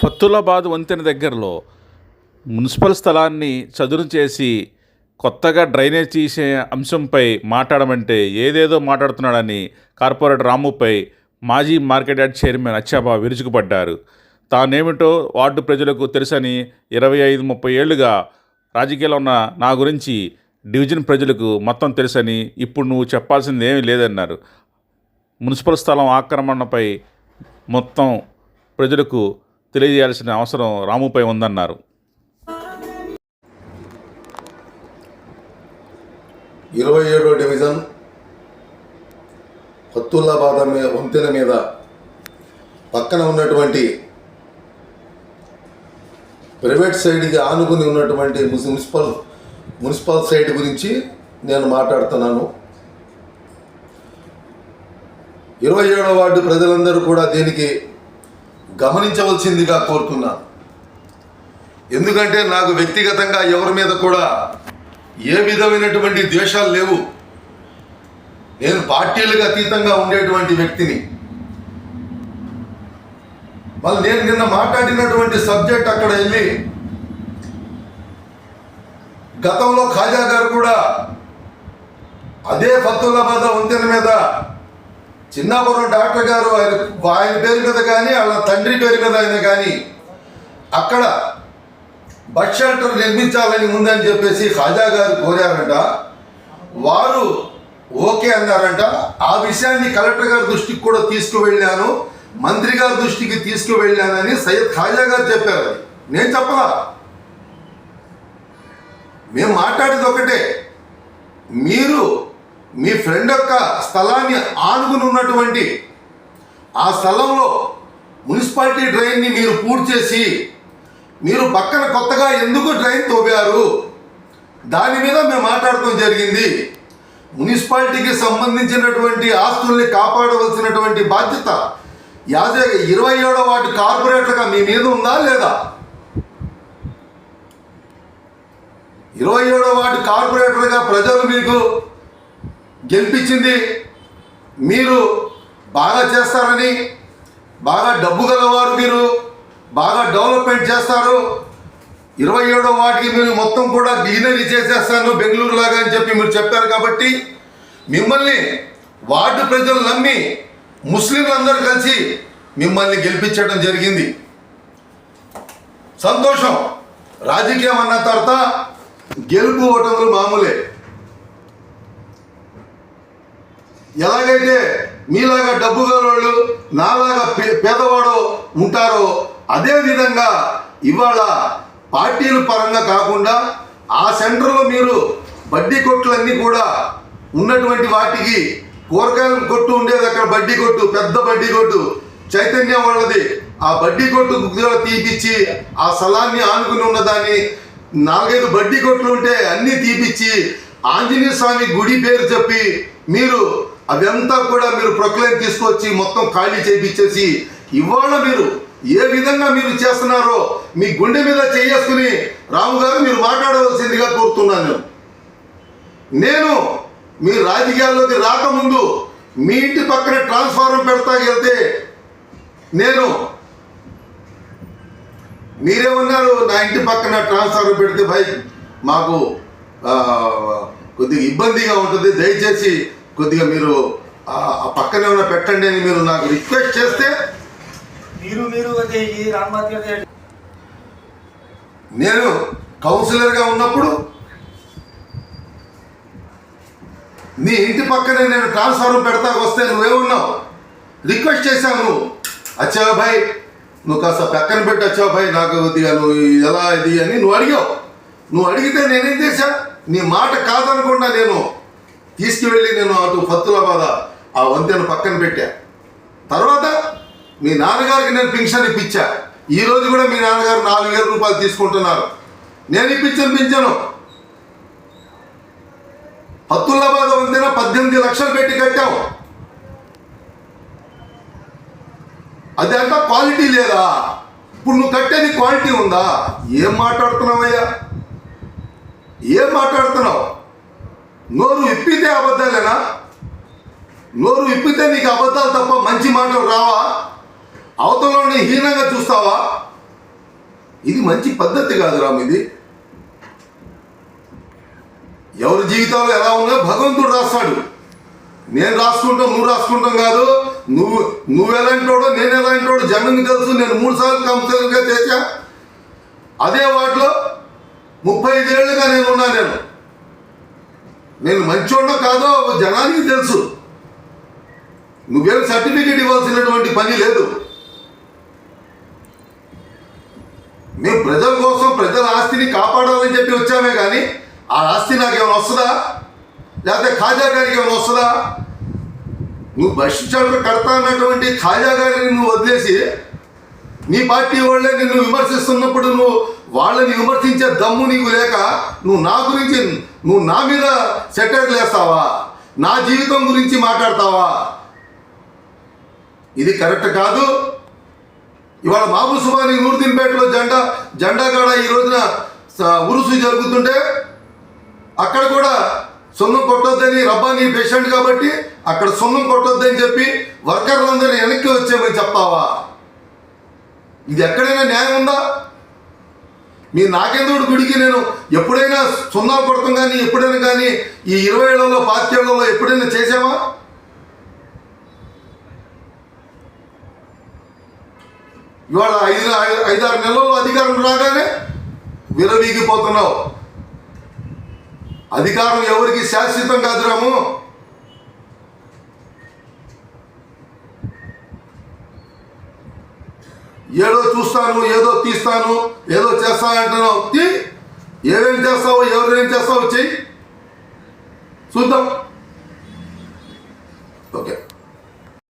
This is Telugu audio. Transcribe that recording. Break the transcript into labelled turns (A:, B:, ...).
A: ఫతులాబాద్ వంతెన దగ్గరలో మున్సిపల్ స్థలాన్ని చదును చేసి కొత్తగా డ్రైనేజ్ తీసే అంశంపై మాట్లాడమంటే ఏదేదో మాట్లాడుతున్నాడని కార్పొరేటర్ రాముపై మాజీ మార్కెట్ యార్డ్ చైర్మన్ అచ్చాబా విరుచుకుపడ్డారు. తానేమిటో వార్డు ప్రజలకు తెలుసని ఇరవై ఐదు ముప్పై ఏళ్ళుగా రాజకీయాల్లో ఉన్న నా గురించి డివిజన్ ప్రజలకు మొత్తం తెలుసని ఇప్పుడు నువ్వు చెప్పాల్సింది ఏమీ లేదన్నారు. మున్సిపల్ స్థలం ఆక్రమణపై మొత్తం ప్రజలకు తెలియజేయాల్సిన అవసరం రాముపై ఉందన్నారు.
B: ఇరవై ఏడో డివిజన్ హత్తుల్లాబాద్ మీద వంతెన మీద పక్కన ఉన్నటువంటి ప్రైవేట్ సైడ్కి ఆనుకుని ఉన్నటువంటి మున్సిపల్ మున్సిపల్ సైడ్ గురించి నేను మాట్లాడుతున్నాను. ఇరవై ఏడో వార్డు ప్రజలందరూ కూడా దీనికి గమనించవలసిందిగా కోరుతున్నాను ఎందుకంటే నాకు వ్యక్తిగతంగా ఎవరి మీద కూడా ఏ విధమైనటువంటి ద్వేషాలు లేవు. నేను పార్టీలకు అతీతంగా ఉండేటువంటి వ్యక్తిని. మళ్ళీ నేను నిన్న మాట్లాడినటువంటి సబ్జెక్ట్ అక్కడ వెళ్ళి గతంలో ఖాజా గారు కూడా అదే ఫతుల్లాబాద్ వంతెన మీద చిన్నాపురం డాక్టర్ గారు ఆయన ఆయన పేరు మీద కానీ వాళ్ళ తండ్రి పేరు మీద ఆయన కానీ అక్కడ బస్ షెల్టర్ నిర్మించాలని ఉందని చెప్పేసి ఖాజా గారు కోరారంట. వారు ఓకే అన్నారంట. ఆ విషయాన్ని కలెక్టర్ గారి దృష్టికి కూడా తీసుకువెళ్ళాను. మంత్రి గారి దృష్టికి తీసుకువెళ్ళానని సయ్యద్ ఖాజా గారు చెప్పారు నేను చెప్పలా? మేము మాట్లాడేది ఒకటే. మీరు మీ ఫ్రెండ్ యొక్క స్థలాన్ని ఆనుకుని ఉన్నటువంటి ఆ స్థలంలో మున్సిపాలిటీ డ్రైన్ని మీరు పూర్తి చేసి మీరు పక్కన కొత్తగా ఎందుకు డ్రైన్ తోపారు? దాని మీద మేము మాట్లాడటం జరిగింది. మున్సిపాలిటీకి సంబంధించినటువంటి ఆస్తుల్ని కాపాడవలసినటువంటి బాధ్యత యాజ ఇరవై ఏడో వాటి కార్పొరేటర్గా మీ మీద ఉందా లేదా? ఇరవై ఏడో వాటి కార్పొరేటర్గా ప్రజలు మీకు గెలిపించింది. మీరు బాగా చేస్తారని బాగా డబ్బు గలవారు మీరు బాగా డెవలప్మెంట్ చేస్తారు. ఇరవై ఏడో వాటికి మీరు మొత్తం కూడా గ్రీనరీ చేసేస్తాను బెంగళూరు లాగా అని చెప్పి మీరు చెప్పారు కాబట్టి మిమ్మల్ని వార్డు ప్రజలు నమ్మి ముస్లింలందరూ కలిసి మిమ్మల్ని గెలిపించడం జరిగింది. సంతోషం. రాజకీయం అన్న తర్వాత గెలుపు ఓటములు మామూలే. ఎలాగైతే మీలాగా డబ్బు గలవాళ్ళు నాలాగా పే- పేదవాడు ఉంటారో అదే విధంగా ఇవాళ పార్టీల పరంగా కాకుండా ఆ సెంటర్లో మీరు బడ్డీ కొట్లన్నీ కూడా ఉన్నటువంటి వాటికి కూరగాయల కొట్టు ఉండేది అక్కడ బడ్డీ కొట్టు పెద్ద బడ్డీ కొట్టు. చైతన్యం వాళ్ళది ఆ బడ్డీ కొట్టు తీపిచ్చి ఆ స్థలాన్ని ఆనుకుని ఉన్నదాన్ని నాలుగైదు బడ్డీ కొట్లు ఉంటే అన్నీ తీపిచ్చి ఆంజనేయ స్వామి గుడి పేరు చెప్పి మీరు అదంతా కూడా మీరు ప్రొక్లైన్ తీసుకొచ్చి మొత్తం ఖాళీ చేయించేసి ఇవాళ మీరు ఏ విధంగా మీరు చేస్తున్నారో మీ గుండె మీద చేసుకుని రాము గారు మీరు మాట్లాడవలసిందిగా కోరుతున్నాను నేను. మీ రాజకీయాల్లోకి రాకముందు మీ ఇంటి పక్కన ట్రాన్స్ఫార్మర్ పెడతా వెళ్తే నేను మీరేమన్నారు నా ఇంటి పక్కన ట్రాన్స్ఫార్మర్ పెడితే భయ్ మాకు కొద్దిగా ఇబ్బందిగా ఉంటుంది దయచేసి కొద్దిగా మీరు ఆ పక్కనే ఉన్న పెట్టండి అని మీరు నాకు రిక్వెస్ట్ చేస్తే
C: మీరు మీరు
B: నేను కౌన్సిలర్గా ఉన్నప్పుడు నీ ఇంటి పక్కనే నేను ట్రాన్స్ఫార్మర్ పెడతాకు వస్తే నువ్వేమున్నావు రిక్వెస్ట్ చేశావు నువ్వు. అచ్చావు భాయ్ నువ్వు కాస్త పక్కన పెట్టి వచ్చావు భాయ్ నాకు కొద్దిగా నువ్వు ఎలా ఇది అని నువ్వు అడిగావు. నువ్వు అడిగితే నేనేం చేశా? నీ మాట కాదనకుండా నేను. తీసుకువెళ్ళి నేను అటు ఫత్తులాబాద ఆ వంతెన పక్కన పెట్టా. తర్వాత మీ నాన్నగారికి నేను పింఛన్ ఇప్పించా. ఈ రోజు కూడా మీ నాన్నగారు నాలుగు వేల రూపాయలు తీసుకుంటున్నారు. నేను ఇప్పించను పింఛను హత్తుల్లాబాద్ వంతెన పద్దెనిమిది లక్షలు పెట్టి కట్టాం. అది అంట క్వాలిటీ లేదా? ఇప్పుడు నువ్వు కట్టేది క్వాలిటీ ఉందా? ఏం మాట్లాడుతున్నావయ్యా? ఏం మాట్లాడుతున్నావు? నోరు ఇప్పితే అబద్ధాలేనా? నోరు విప్పితే నీకు అబద్ధాలు తప్ప మంచి మాటలు రావా? అవతలని హీనంగా చూస్తావా? ఇది మంచి పద్ధతి కాదు రామ్ ఇది. ఎవరి జీవితాలు ఎలా ఉన్నా భగవంతుడు రాస్తాడు. నేను రాసుకుంటాం నువ్వు రాసుకుంటాం కాదు. నువ్వు నువ్వు ఎలాంటోడో నేను ఎలాంటోడో జగన్కి తెలుసు. నేను మూడు సార్లు కౌన్సిలర్గా చేశా. అదే వాటిలో ముప్పై ఐదేళ్ళుగా నేను ఉన్నా నేను. నేను మంచోడో కాదో జనానికి తెలుసు. నువ్వేం సర్టిఫికేట్ ఇవ్వాల్సినటువంటి పని లేదు. మేము ప్రజల కోసం ప్రజల ఆస్తిని కాపాడాలని చెప్పి వచ్చామే కానీ ఆ ఆస్తి నాకు ఏమైనా వస్తుందా? లేకపోతే ఖాజా గారికి ఏమైనా వస్తుందా? నువ్వు బస్సు షెల్టర్ కడతా అన్నటువంటి ఖాజా గారిని నువ్వు వదిలేసి నీ పార్టీ వాళ్ళే నువ్వు విమర్శిస్తున్నప్పుడు నువ్వు వాళ్ళని విమర్శించే దమ్ము నీకు లేక నువ్వు నా గురించి నువ్వు నా మీద సెటర్లు వేస్తావా? నా జీవితం గురించి మాట్లాడతావా? ఇది కరెక్ట్ కాదు. ఇవాళ మాబుల్ సుబాని నూర్దీన్పేటలో జెండా జెండా కాడ ఈ రోజున స- ఉరుసు జరుగుతుంటే అక్కడ కూడా సొన్నం కొట్టొద్దని రబ్బాని పేషెంట్ కాబట్టి అక్కడ సొన్నం కొట్టొద్దని చెప్పి వర్కర్లందరినీ వెనక్కి వచ్చేమని చెప్తావా? ఇది ఎక్కడైనా న్యాయం ఉందా? మీ నాగేంద్రుడి గుడికి నేను ఎప్పుడైనా సున్నా కొడతాం కానీ ఎప్పుడైనా కానీ ఈ ఇరవై ఏళ్ళలో పాతికేళ్ళలో ఎప్పుడైనా చేసావా ఇవాళ ఐదు ఐదారు నెలల్లో అధికారం రాగానే విరవీగిపోతున్నావు. అధికారం ఎవరికి శాశ్వతం కాదు రాము? ఏదో చూస్తాను ఏదో తీస్తాను ఏదో చేస్తానంటున్నావు తీ ఏమేం చేస్తావు ఎవరేం చేస్తావో చెయ్యి. చూద్దాం.